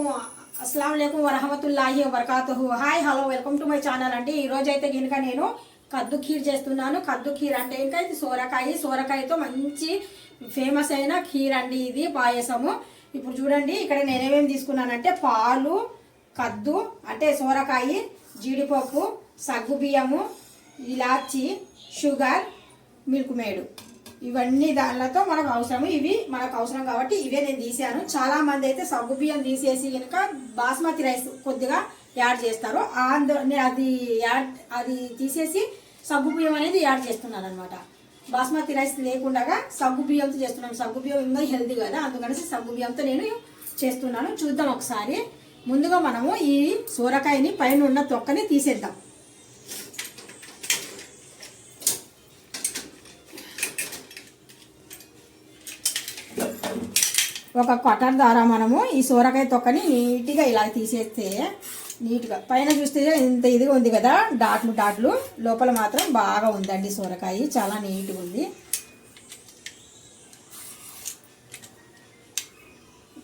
అలైకుం అస్సలం అయికం వరహమతుల్లాహి వబర్కాతుహు. Hi hello welcome to my channel అండి. ఈరోజైతే అయితే కనుక నేను కద్దు ఖీర్ చేస్తున్నాను. కద్దు ఖీర్ అంటే ఇంకా ఇది సోరకాయ. సోరకాయతో మంచి ఫేమస్ అయిన ఖీర్ అండి ఇది పాయసము. ఇప్పుడు చూడండి ఇక్కడ నేనేమేమి తీసుకున్నానంటే పాలు కద్దు అంటే సోరకాయ జీడిపప్పు సగ్గు బియ్యము ఇలాచి షుగర్ మిల్క్ మేడు. ఇవన్నీ దానిలతో మనకు అవసరము. ఇవి మనకు అవసరం కాబట్టి ఇవే నేను తీసాను చాలా మంది అయితే సగ్గు బియ్యం తీసేసి కనుక బాస్మతి రైస్ కొద్దిగా యాడ్ చేస్తారు. ఆంధ్ర నేను అది యాడ్ అది తీసేసి సగ్గు బియ్యం అనేది యాడ్ చేస్తున్నాను అనమాట బాస్మతి రైస్ లేకుండా సగ్గు బియ్యంతో చేస్తున్నాను సగ్గు బియ్యం ఇంకా హెల్తీ కదా. అందుకనేసి సగ్గు బియ్యంతో నేను చేస్తున్నాను. చూద్దాం ఒకసారి. ముందుగా మనము ఈ సూరకాయని పైన ఉన్న తొక్కని తీసేద్దాం. ఒక కటర్ ద్వారా మనము ఈ సూరకాయ తొక్కని నీట్గా ఇలా తీసేస్తే నీట్గా పైన చూస్తే ఇంత ఇదిగా ఉంది కదా డాట్లు డాట్లు లోపల మాత్రం బాగా ఉందండి సూరకాయ చాలా నీట్గా ఉంది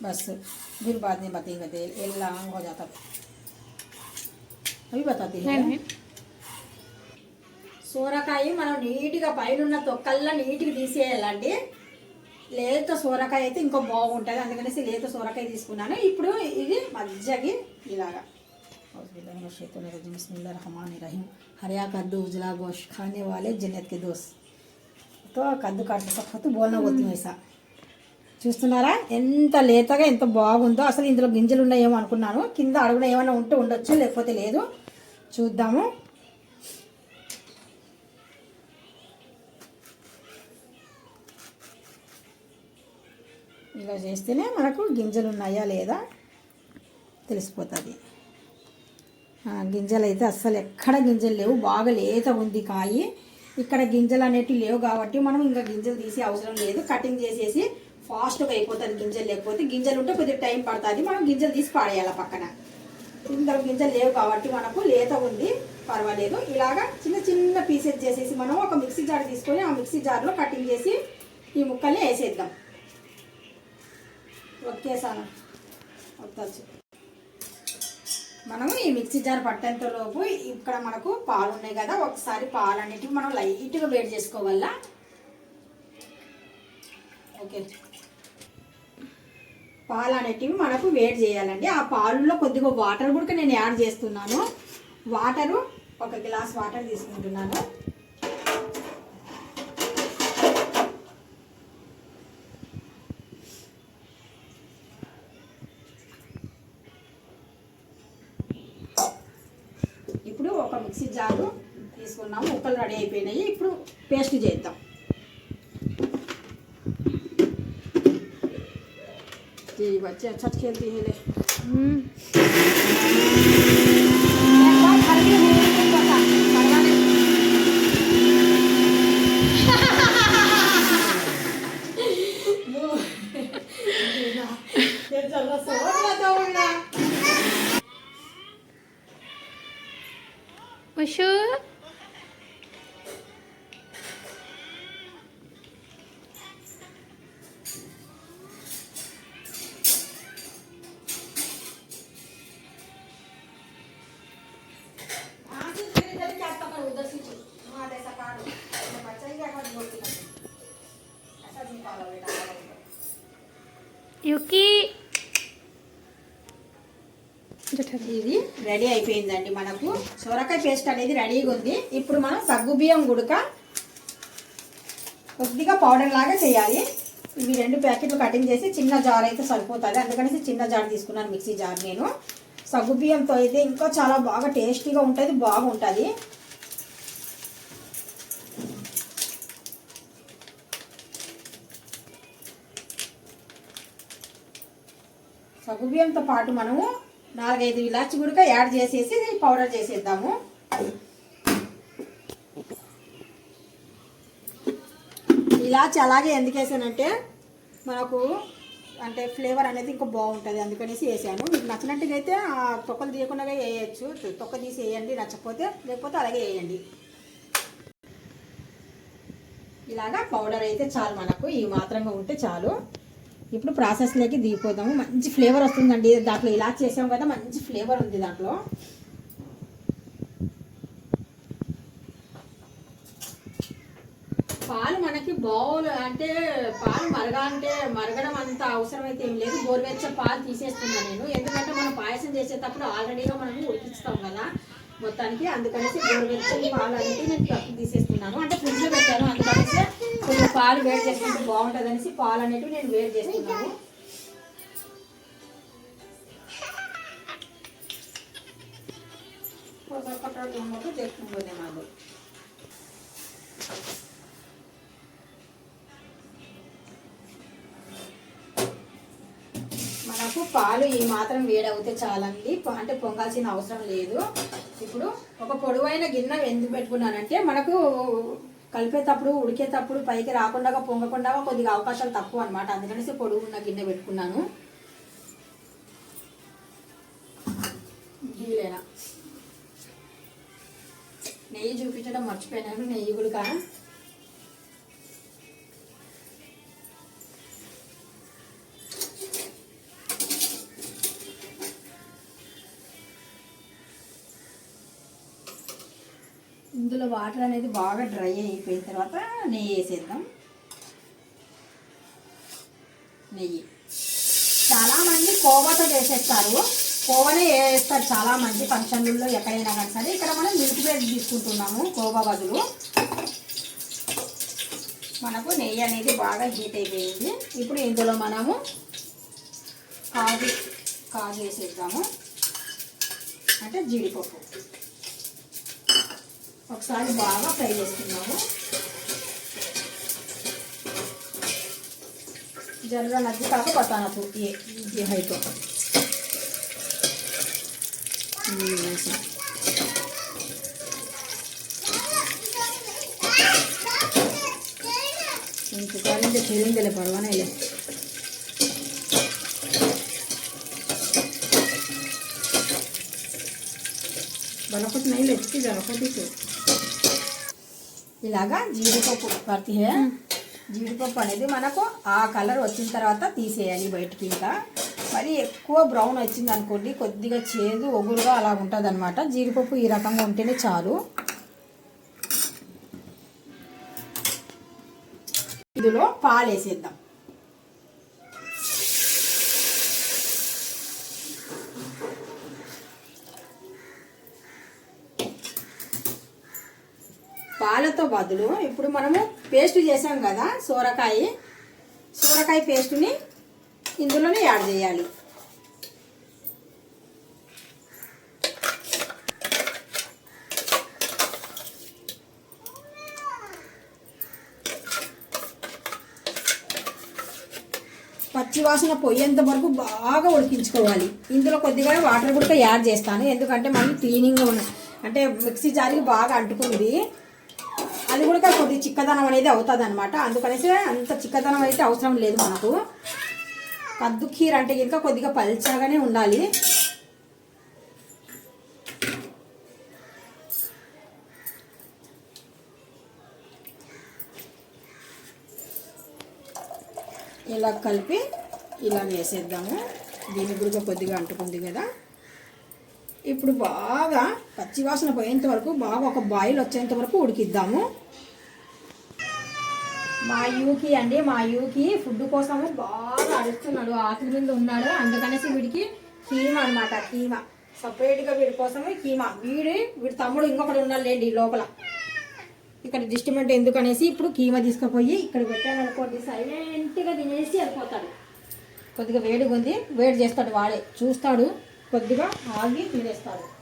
बस फिर बाद में बताएंगे तेल ये लांग हो जाता అవి బతాతి సూరకాయ మనం నీట్గా పైన ఉన్న తొక్కల్లా నీట్గా తీసేయాలండి లేత సూరకాయ అయితే ఇంకో బాగుంటుంది అందుకనేసి లేత సూరకాయ తీసుకున్నాను ఇప్పుడు ఇది మజ్జగి ఇలాగా బిస్మిల్లా रहमान रहीम हरिया कद्दू उजला गोश खाने वाले जन्नत के दोस्त तो కద్దు కట్టు సొక్కతు బోల్న పోతుంది వైసా చూస్తున్నారా ఎంత లేతగా ఎంత బాగుందో అసలు ఇందులో గింజలు ఉన్నాయేమో అనుకున్నాను కింద అడుగున ఏమైనా ఉంటే ఉండొచ్చు లేకపోతే లేదు చూద్దాము ఇట్లా చేస్తేనే మనకు గింజలు ఉన్నాయా లేదా తెలిసిపోతుంది. గింజలు అయితే అస్సలు ఎక్కడ గింజలు లేవు బాగా లేత ఉంది కాయి. ఇక్కడ గింజలు అనేటివి లేవు కాబట్టి మనం ఇంకా గింజలు తీసే అవసరం లేదు. కటింగ్ చేసేసి ఫాస్ట్గా అయిపోతుంది గింజలు. లేకపోతే గింజలు ఉంటే కొద్దిగా టైం పడుతుంది. మనం గింజలు తీసి పాడేయాలి పక్కన. ఇందులో గింజలు లేవు కాబట్టి మనకు లేత ఉంది పర్వాలేదు. ఇలాగా చిన్న చిన్న పీసెస్ చేసేసి మనం ఒక మిక్సీ జార్ తీసుకొని ఆ మిక్సీ జార్లో కటింగ్ చేసి ఈ ముక్కల్ని వేసేద్దాం. ఒకేసారి వద్దచ్చు మనము ఈ మిక్సీ జార్ పట్టేంతలోపు ఇక్కడ మనకు పాలు ఉన్నాయి కదా ఒకసారి పాలు అనేటివి మనం లైట్గా వేడి చేసుకోవాలా? ఓకే. పాలు అనేటివి మనకు వేడి చేయాలండి. ఆ పాలులో కొద్దిగా వాటర్ కూడా నేను యాడ్ చేస్తున్నాను. వాటరు ఒక గ్లాస్ వాటర్ తీసుకుంటున్నాను. మిక్సీ జారు తీసుకున్నాము ముక్కలు రెడీ అయిపోయినాయి ఇప్పుడు పేస్ట్ చేద్దాం जी बच्चे अच्छा खेलती है ले एक बार घर में हो तो पता परवा नहीं ये चल रहा খুশু ఇది రెడీ అయిపోయిందండి మనకు. సొరకాయ పేస్ట్ అనేది రెడీగా ఉంది. ఇప్పుడు మనం సగ్గు బియ్యం గుడక కొద్దిగా పౌడర్ లాగా చేయాలి. ఇవి రెండు ప్యాకెట్లు కటింగ్ చేసి చిన్న జార్ అయితే సరిపోతుంది. అందుకనేసి చిన్న జార్ తీసుకున్నాను మిక్సీ జార్ నేను. సగ్గు బియ్యంతో అయితే ఇంకా చాలా బాగా టేస్టీగా ఉంటుంది బాగుంటుంది. సగ్గు బియ్యంతో పాటు మనము నాలుగైదు ఇలాచి గుడక యాడ్ చేసేసి పౌడర్ చేసేద్దాము. ఇలాచి అలాగే ఎందుకు వేసానంటే మనకు అంటే ఫ్లేవర్ అనేది ఇంకా బాగుంటుంది అందుకనేసి వేసాను. మీకు నచ్చినట్టుగా అయితే ఆ తొక్కలు తీయకుండా వేయచ్చు. తొక్క తీసి వేయండి నచ్చకపోతే లేకపోతే అలాగే వేయండి. ఇలాగా పౌడర్ అయితే చాలు మనకు. ఈ మాత్రంగా ఉంటే చాలు. ఇప్పుడు ప్రాసెస్లోకి దిగిపోదాము. మంచి ఫ్లేవర్ వస్తుందండి. దాంట్లో ఇలా చేసాం కదా మంచి ఫ్లేవర్ ఉంది దాంట్లో. పాలు మనకి బౌల్ అంటే పాలు మరగాలంటే మరగడం అంత అవసరం అయితే ఏం లేదు. గోరువెచ్చ పాలు తీసేస్తున్నాను నేను. ఎందుకంటే మనం పాయసం చేసేటప్పుడు ఆల్రెడీగా మనం ఉడికిస్తాం కదా మొత్తానికి. అందుకనేసి గోరువెచ్చని పాలు అనేది నేను తీసేస్తున్నాను. అంటే ఫ్రిడ్జ్లో పెట్టాను. అందుకనేసి కొంచెం పాలు వేడి చేసుకుంటే బాగుంటుంది అనేసి పాలు అనేటివి నేను వేడి చేస్తున్నాను. చేసుకుంటుంది మాకు మనకు పాలు ఈ మాత్రం వేడవుతే చాలండి. అంటే పొంగాల్సిన అవసరం లేదు. ఇప్పుడు ఒక పొడవైన గిన్నె ఎందుకు పెట్టుకున్నానంటే మనకు కలిపేటప్పుడు ఉడికేటప్పుడు పైకి రాకుండా పొంగకుండా కొద్దిగా అవకాశాలు తక్కువ అనమాట అందుకనేసి పొడుగు ఉన్న గిన్నె పెట్టుకున్నాను. గీలేనా నెయ్యి చూపించడం మర్చిపోయినాను నెయ్యి కూడా ఇందులో వాటర్ అనేది బాగా డ్రై అయిపోయిన తర్వాత నెయ్యి వేసేద్దాం. నెయ్యి. చాలామంది కోవాతో చేసేస్తారు. కోవనే వేస్తారు చాలామంది ఫంక్షన్లలో ఎక్కడైనా కానీ సరే. ఇక్కడ మనం మిల్క్ బ్రెడ్ తీసుకుంటున్నాము కోవా బదులు. మనకు నెయ్యి అనేది బాగా హీట్ అయిపోయింది. ఇప్పుడు ఇందులో మనము కాజు కాజు వేసేద్దాము. అంటే జీడిపప్పు. ఒకసారి బాగా ఫ్రై చేసుకున్నాము జర్ర నగ్గు కాక పతానపు ఏ ఏ హైతో ఇంకొకరిందే చెల్లిందలే పర్వాలేదు బలకొట్టు నైలు ఎత్తి జరకొట్టు ఇలాగా జీడిపప్పు పడితే జీడిపప్పు అనేది మనకు ఆ కలర్ వచ్చిన తర్వాత తీసేయాలి బయటికి ఇంకా. మరి ఎక్కువ బ్రౌన్ వచ్చింది అనుకోండి కొద్దిగా చేదు ఒగురుగా అలా ఉంటుంది అనమాట జీడిపప్పు ఈ రకంగా ఉంటేనే చాలు. ఇందులో పాలు వేసేద్దాం పాలతో బదులు. ఇప్పుడు మనము పేస్ట్ చేసాం కదా సోరకాయ. సోరకాయ పేస్ట్ని ఇందులోనే యాడ్ చేయాలి. పచ్చి వాసన పోయేంత వరకు బాగా ఉడికించుకోవాలి. ఇందులో కొద్దిగా వాటర్ కూడా యాడ్ చేస్తాను. ఎందుకంటే మళ్ళీ క్లీనింగ్ ఉన్న అంటే మిక్సీ జారికి బాగా అంటుకుంది. కొద్ది చిక్కదనం అనేది అవుతుంది అనమాట అందుకనేసి అంత చిక్కదనం అయితే అవసరం లేదు మనకు. కద్దు కీర అంటే ఇంకా కొద్దిగా పల్చగానే ఉండాలి. ఇలా కలిపి ఇలా వేసేద్దాము. దీని కూడా కొద్దిగా అంటుకుంది కదా. ఇప్పుడు బాగా పచ్చివాసన పోయేంత వరకు బాగా ఒక బాయిల్ వచ్చేంత వరకు ఉడికిద్దాము. మా యూకి అండి మా యూకి ఫుడ్ కోసము బాగా అడుగుతున్నాడు ఆకలి మీద ఉన్నాడు. అందుకనేసి వీడికి కీమా అనమాట కీమా. సపరేట్గా వీడి కోసము కీమా. వీడి వీడి తమ్ముడు ఇంకొకటి ఉండాలండి లోపల. ఇక్కడ డిస్టమెంట్ ఎందుకనేసి ఇప్పుడు కీమా తీసుకుపోయి ఇక్కడ పెట్టాను అనుకోండి సైలెంట్గా తినేసి వెళ్ళిపోతాడు. కొద్దిగా వేడిగా ఉంది వేడి చేస్తాడు వాడే. చూస్తాడు కొద్దిగా ఆగి తినేస్తాడు.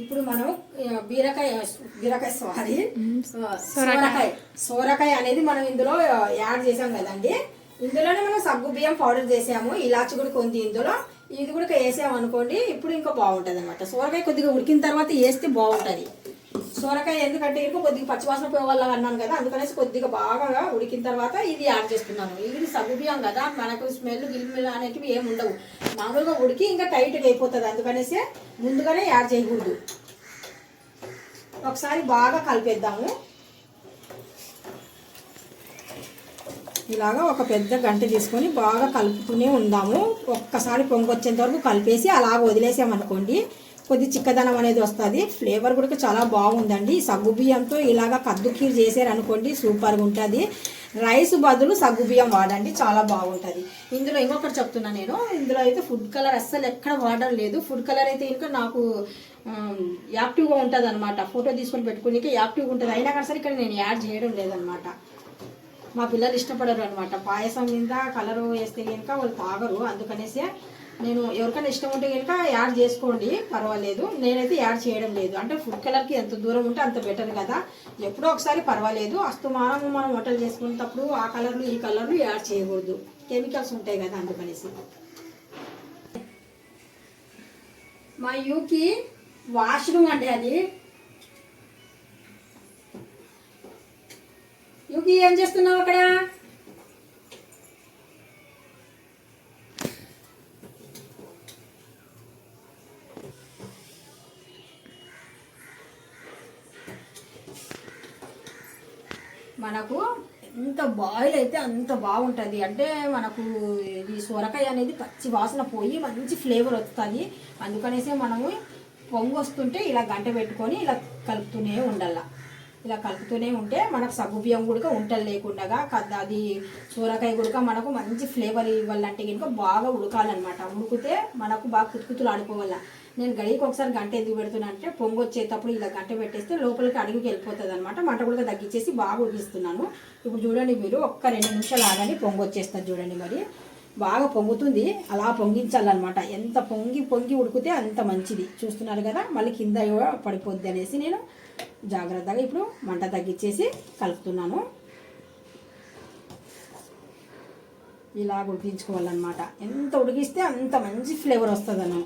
ఇప్పుడు మనం బీరకాయ బీరకాయ సారీ సోరకాయ. సోరకాయ. అనేది మనం ఇందులో యాడ్ చేసాం కదండి. ఇందులోనే మనం సగ్గు బియ్యం పౌడర్ చేసాము ఇలాచి కూడా కొంది ఇందులో. ఇది కూడా వేసాము అనుకోండి ఇప్పుడు ఇంకా బాగుంటుంది అనమాట సోరకాయ కొద్దిగా ఉడికిన తర్వాత వేస్తే బాగుంటుంది. సోరకాయ ఎందుకంటే ఇరుకు కొద్దిగా పచ్చివాసన పోవాల అన్నాను కదా అందుకనేసి కొద్దిగా బాగా ఉడికిన తర్వాత ఇది యాడ్ చేస్తున్నాను. ఇది సగుబియం కదా మనకు స్మెల్ గిల్మిల్ అనేటివి ఏమి ఉండవు. మామూలుగా ఉడికి ఇంకా టైట్గా అయిపోతుంది అందుకనేసి ముందుగానే యాడ్ చేయకూడదు. ఒకసారి బాగా కలిపేద్దాము. ఇలాగా ఒక పెద్ద గంట తీసుకొని బాగా కలుపుతూనే ఉందాము. ఒక్కసారి పొంగొచ్చేంత వరకు కలిపేసి అలాగ వదిలేసామనుకోండి కొద్ది చిక్కదనం అనేది వస్తుంది. ఫ్లేవర్ కూడా చాలా బాగుందండి. సగ్గు బియ్యంతో ఇలాగ కద్దు కీర్ చేశారనుకోండి సూపర్గా ఉంటుంది రైస్ బదులు సగ్గు బియ్యం వాడండి చాలా బాగుంటుంది. ఇందులో ఇంకొకటి చెప్తున్నా నేను. ఇందులో అయితే ఫుడ్ కలర్ అస్సలు ఎక్కడ వాడడం లేదు. ఫుడ్ కలర్ అయితే ఇంకా నాకు యాక్టివ్గా ఉంటుంది అనమాట ఫోటో తీసుకొని పెట్టుకునే యాక్టివ్గా ఉంటుంది. అయినా కానీ సరే ఇక్కడ నేను యాడ్ చేయడం లేదనమాట మా పిల్లలు ఇష్టపడరు అనమాట పాయసం మీద కలర్ వేస్తే కనుక వాళ్ళు తాగరు. అందుకనేసి నేను ఎవరికైనా ఇష్టం ఉంటే కనుక యాడ్ చేసుకోండి పర్వాలేదు. నేనైతే యాడ్ చేయడం లేదు. అంటే ఫుడ్ కలర్కి ఎంత దూరం ఉంటే అంత బెటర్ కదా. ఎప్పుడో ఒకసారి పర్వాలేదు. అస్తమానము మనం వంటలు చేసుకునేటప్పుడు ఆ కలర్లు ఈ కలర్లు యాడ్ చేయకూడదు. కెమికల్స్ ఉంటాయి కదా అందుకనేసి. మా యూకి వాష్రూమ్ అండి అది. యూకి ఏం చేస్తున్నావు అక్కడ మనకు ఎంత బాయిల్ అయితే అంత బాగుంటుంది. అంటే మనకు ఈ సొరకాయ అనేది పచ్చి వాసన పోయి మంచి ఫ్లేవర్ వస్తుంది. అందుకనేసే మనము పొంగు వస్తుంటే ఇలా గంట పెట్టుకొని ఇలా కలుపుతూనే ఉండాల. ఇలా కలుపుతూనే ఉంటే మనకు సగ్గు కూడా ఉంటలు లేకుండా అది సూరకాయ కూడా మనకు మంచి ఫ్లేవర్ ఇవ్వాలంటే కనుక బాగా ఉడకాలన్నమాట. ఉడికితే మనకు బాగా కుతుకుతులు ఆడుకోవాలి నేను గడికి ఒకసారి గంట ఎందుకు పెడుతున్నా అంటే పొంగు వచ్చేటప్పుడు ఇలా గంట పెట్టేస్తే లోపలికి అడుగుకి వెళ్ళిపోతుంది అనమాట మంట కూడా తగ్గించేసి బాగా ఉడికిస్తున్నాను. ఇప్పుడు చూడండి మీరు ఒక్క రెండు నిమిషాలు ఆగని పొంగు వచ్చేస్తుంది చూడండి మరి. బాగా పొంగుతుంది అలా పొంగించాలన్నమాట. ఎంత పొంగి పొంగి ఉడికితే అంత మంచిది. చూస్తున్నారు కదా మళ్ళీ కింద పడిపోద్ది అనేసి నేను జాగ్రత్తగా ఇప్పుడు మంట తగ్గించేసి కలుపుతున్నాను. ఇలా ఉడికించుకోవాలన్నమాట ఎంత ఉడికిస్తే అంత మంచి ఫ్లేవర్ వస్తుంది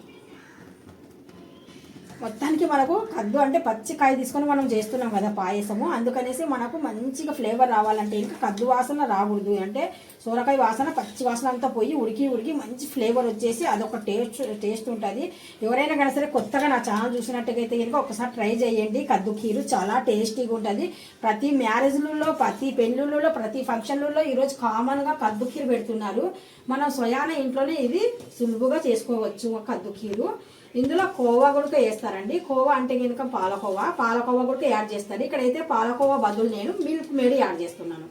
దానికి మనకు కద్దు అంటే పచ్చికాయ తీసుకొని మనం చేస్తున్నాం కదా పాయసము. అందుకనేసి మనకు మంచిగా ఫ్లేవర్ రావాలంటే ఇంకా కద్దు వాసన రాకూడదు. అంటే సోరకాయ వాసన పచ్చి వాసన అంతా పోయి ఉడికి ఉడికి మంచి ఫ్లేవర్ వచ్చేసి అదొక టేస్ట్ టేస్ట్ ఉంటుంది. ఎవరైనా కానీ సరే కొత్తగా నా ఛానల్ చూసినట్టుగైతే కనుక ఒకసారి ట్రై చేయండి. కద్దు కీరు చాలా టేస్టీగా ఉంటుంది. ప్రతి మ్యారేజ్లలో ప్రతి పెళ్ళిళ్ళలో ప్రతి ఫంక్షన్లలో ఈరోజు కామన్గా కద్దు కీరు పెడుతున్నారు. మనం స్వయాన ఇంట్లోనే ఇది సులువుగా చేసుకోవచ్చు కద్దు కీరు. ఇందులో కోవా కూడా వేస్తారండి. కోవా అంటే కనుక పాలకోవా. పాలకోవా కూడా యాడ్ చేస్తారు. ఇక్కడైతే పాలకోవా బదులు నేను మిల్క్ మేడ్ యాడ్ చేస్తున్నాను.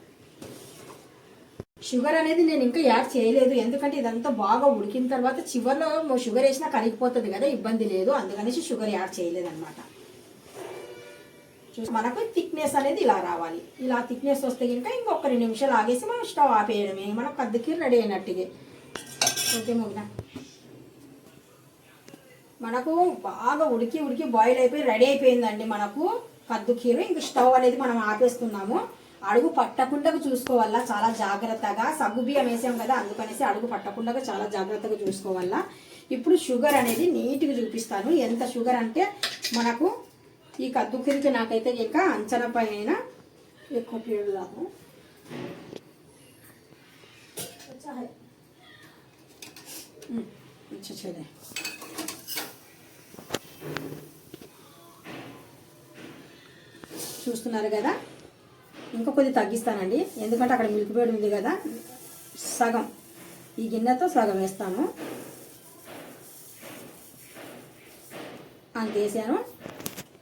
షుగర్ అనేది నేను ఇంకా యాడ్ చేయలేదు. ఎందుకంటే ఇదంతా బాగా ఉడికిన తర్వాత చివరిలో షుగర్ వేసినా కరిగిపోతుంది కదా ఇబ్బంది లేదు. అందుకనేసి షుగర్ యాడ్ చేయలేదు అనమాట మనకు థిక్నెస్ అనేది ఇలా రావాలి. ఇలా థిక్నెస్ వస్తే ఇంకా ఇంకొక రెండు నిమిషాలు ఆగేసి మనం స్టవ్ ఆపేయడమే. మనం కద్దుకి రెడీ అయినట్టుగా. ఓకే మొగ్న మనకు బాగా ఉడికి ఉడికి బాయిల్ అయిపోయి రెడీ అయిపోయిందండి మనకు కద్దు కీరు ఇంక స్టవ్ అనేది మనం ఆపేస్తున్నాము. అడుగు పట్టకుండా చూసుకోవాలా? చాలా జాగ్రత్తగా. సగ్గుబియ్యం వేసాం కదా అందుకనేసి అడుగు పట్టకుండా చాలా జాగ్రత్తగా చూసుకోవాలా? ఇప్పుడు షుగర్ అనేది నీట్గా చూపిస్తాను. ఎంత షుగర్ అంటే మనకు ఈ కద్దు కిరికి నాకైతే ఇంకా అంచనా పైన ఎక్కువ పీడు చదే చూస్తున్నారు కదా? ఇంకా కొద్ది తగ్గిస్తానండి. ఎందుకంటే అక్కడ మిల్క్ పేడ్ ఉంది కదా సగం. ఈ గిన్నెతో సగం వేస్తాను. అంత వేసాను.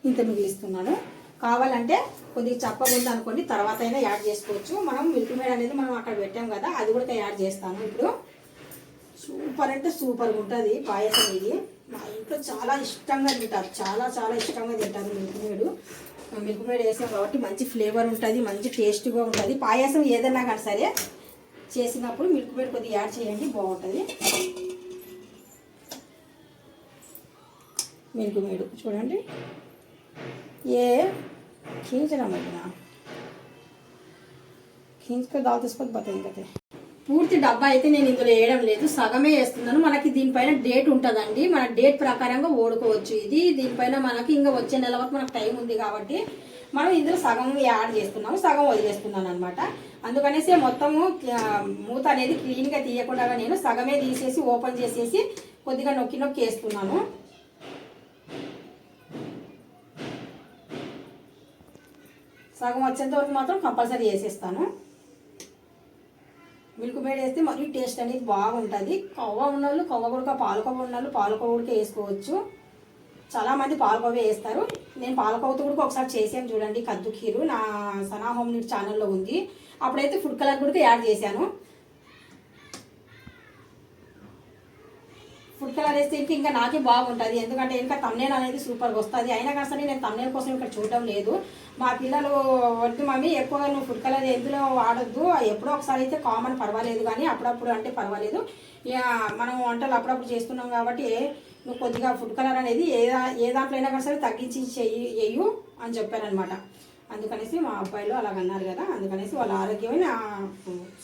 ఇంత మిగిలిస్తున్నాను. కావాలంటే కొద్దిగా చప్పగా ఉంది అనుకోండి తర్వాత అయినా యాడ్ చేసుకోవచ్చు. మనం మిల్క్ మేడ్ అనేది మనం అక్కడ పెట్టాం కదా అది కూడా యాడ్ చేస్తాను ఇప్పుడు. సూపర్ అంటే సూపర్గా ఉంటుంది పాయసం ఇది. మా ఇంట్లో చాలా ఇష్టంగా తింటారు. చాలా చాలా ఇష్టంగా తింటారు మిల్క్ మేడు మిల్క్ మేడ్ వేసాం కాబట్టి మంచి ఫ్లేవర్ ఉంటుంది మంచి టేస్ట్గా ఉంటుంది పాయసం ఏదైనా కానీ సరే చేసినప్పుడు మిల్క్ మేడ్ కొద్దిగా యాడ్ చేయండి బాగుంటుంది మిల్క్ మేడు చూడండి ఏ खींचना मत खींच कर दाल తీసుకొని బతాయి పూర్తి డబ్బా అయితే నేను ఇందులో వేయడం లేదు. సగమే వేస్తున్నాను. మనకి దీనిపైన డేట్ ఉంటుందండి. మన డేట్ ప్రకారంగా ఓడుకోవచ్చు ఇది. దీనిపైన మనకి ఇంకా వచ్చే నెల వరకు మనకు టైం ఉంది కాబట్టి మనం ఇందులో సగం యాడ్ చేస్తున్నాము. సగం వదిలేస్తున్నాను అనమాట అందుకనేసి మొత్తము మూత అనేది క్లీన్గా తీయకుండా నేను సగమే తీసేసి ఓపెన్ చేసేసి కొద్దిగా నొక్కి నొక్కి వేస్తున్నాను. సగం వచ్చేంత వరకు మాత్రం కంపల్సరీ వేసేస్తాను. మిల్క్ మేడ్ వేస్తే మరీ టేస్ట్ అనేది బాగుంటుంది. కవ్వ ఉన్నోళ్ళు కవ్వ కూడా పాలకోవ ఉన్న వాళ్ళు పాలకోవ కూడా వేసుకోవచ్చు. చాలామంది పాలకోవ వేస్తారు. నేను పాలకోవతో కూడా ఒకసారి చేసాను చూడండి కద్దు కీరు. నా సనా హోమ్ నీట్ ఛానల్లో ఉంది. అప్పుడైతే ఫుడ్ కలర్ కూడా యాడ్ చేశాను. ఫుడ్ కలర్ వేస్తే ఇంకా ఇంకా నాకే బాగుంటుంది. ఎందుకంటే ఇంకా తమ్నేల్ అనేది సూపర్గా వస్తుంది. అయినా కానీ సరే నేను తమ్నేల్ కోసం ఇక్కడ చూడడం లేదు. మా పిల్లలు వద్దు మమ్మీ ఎక్కువగా నువ్వు ఫుడ్ కలర్ ఎందులో వాడొద్దు? ఎప్పుడో ఒకసారి అయితే కామన్ పర్వాలేదు కానీ అప్పుడప్పుడు అంటే పర్వాలేదు. ఇక మనం వంటలు అప్పుడప్పుడు చేస్తున్నాం కాబట్టి నువ్వు కొద్దిగా ఫుడ్ కలర్ అనేది ఏ ఏ దాంట్లో అయినా కానీ సరే తగ్గించి చెయ్యి వేయు అని చెప్పారనమాట అందుకనేసి మా అబ్బాయిలు అలాగ అన్నారు కదా. అందుకనేసి వాళ్ళ ఆరోగ్యమే నా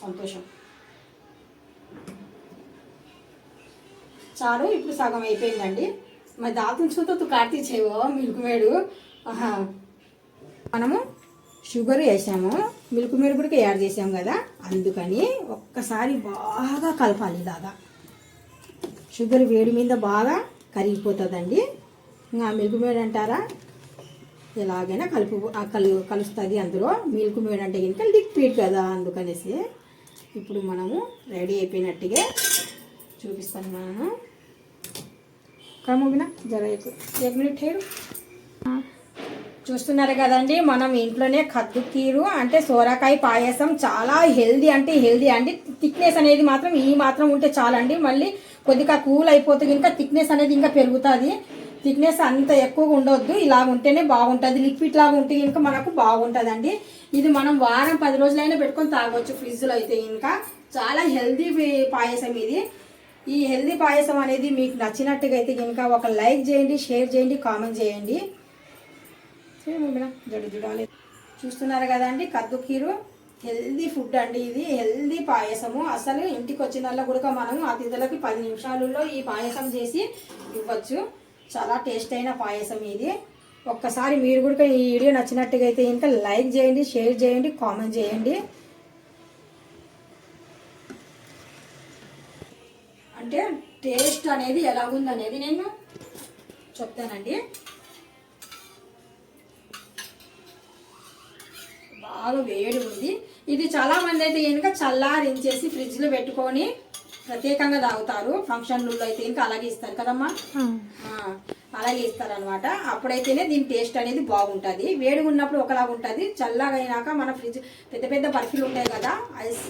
సంతోషం. చారు ఇప్పుడు సగం అయిపోయిందండి. మరి దాల్చిన చూతో తు కార్తీచేవో మిల్క్ మేడు మనము షుగర్ వేసాము. మిల్క్ మేడు కూడా యాడ్ చేసాము కదా అందుకని ఒక్కసారి బాగా కలపాలి ఇలాగా షుగర్ వేడి మీద బాగా కరిగిపోతుందండి. ఇంకా మిల్క్ మేడ్ అంటారా? ఎలాగైనా కలుపు కలు కలుస్తుంది అందులో. మిల్క్ మేడ్ అంటే కనుక లిక్విడ్ కదా అందుకనేసి. ఇప్పుడు మనము రెడీ అయిపోయినట్టుగా చూపిస్తాను మనము కమోగిన జర ఎక్కు. మినిట్ హేరు చూస్తున్నారు కదండి మనం ఇంట్లోనే కద్దు కీరు అంటే సోరకాయ పాయసం చాలా హెల్దీ అంటే హెల్దీ అండి. థిక్నెస్ అనేది మాత్రం ఈ మాత్రం ఉంటే చాలండి. మళ్ళీ కొద్దిగా కూల్ అయిపోతుంది ఇంకా థిక్నెస్ అనేది ఇంకా పెరుగుతుంది. థిక్నెస్ అంత ఎక్కువగా ఉండొద్దు. ఇలా ఉంటేనే బాగుంటుంది. లిక్విడ్ లాగా ఉంటే ఇంకా మనకు బాగుంటుందండి. ఇది మనం వారం పది రోజులైనా పెట్టుకొని తాగొచ్చు ఫ్రిడ్జ్లో అయితే ఇంకా చాలా హెల్దీ పాయసం ఇది. ఈ హెల్దీ పాయసం అనేది మీకు నచ్చినట్టుగా అయితే కనుక ఒక లైక్ చేయండి షేర్ చేయండి కామెంట్ చేయండి. జడు జుడాలి. చూస్తున్నారు కదండి కద్దు కీరు. హెల్దీ ఫుడ్ అండి ఇది హెల్దీ పాయసము. అసలు ఇంటికి వచ్చిన కూడా మనం అతిథులకి పది నిమిషాలలో ఈ పాయసం చేసి ఇవ్వచ్చు. చాలా టేస్ట్ అయిన పాయసం ఇది. ఒక్కసారి మీరు కూడా ఈ వీడియో నచ్చినట్టుగా అయితే ఇంకా లైక్ చేయండి షేర్ చేయండి కామెంట్ చేయండి. అంటే టేస్ట్ అనేది ఎలా ఉందనేది నేను చెప్తానండి. బాగా వేడి ఉంది. ఇది చాలా మంది అయితే కనుక చల్లారించేసి ఫ్రిడ్జ్లో పెట్టుకొని ప్రత్యేకంగా తాగుతారు. ఫంక్షన్లలో అయితే ఇంకా అలాగే ఇస్తారు కదమ్మా? అలాగే ఇస్తారు అనమాట అప్పుడైతేనే దీని టేస్ట్ అనేది బాగుంటుంది. వేడిగా ఉన్నప్పుడు ఒకలాగా ఉంటుంది. చల్లగా అయినాక మన ఫ్రిడ్జ్ పెద్ద పెద్ద బర్ఫీలు ఉంటాయి కదా ఐస్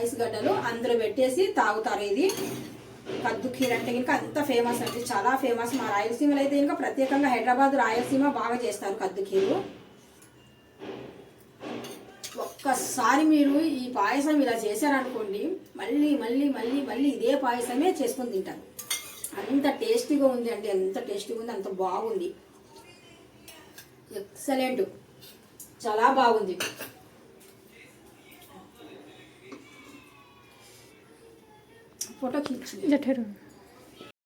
ఐస్ గడ్డలు అందులో పెట్టేసి తాగుతారు ఇది. కద్దు ఖీర్ అంటే ఇంకా అంత ఫేమస్ అండి. చాలా ఫేమస్ మా రాయలసీమలో అయితే ఇంకా ప్రత్యేకంగా హైదరాబాద్ రాయలసీమ బాగా చేస్తారు కద్దు ఖీరు ఒక్కసారి మీరు ఈ పాయసం ఇలా చేశారనుకోండి మళ్ళీ మళ్ళీ మళ్ళీ మళ్ళీ ఇదే పాయసమే చేసుకొని తింటారు. అంత టేస్టీగా ఉంది అండి ఎంత టేస్టీగా ఉంది అంత బాగుంది. ఎక్సలెంట్. చాలా బాగుంది. Oder Kitschig? Der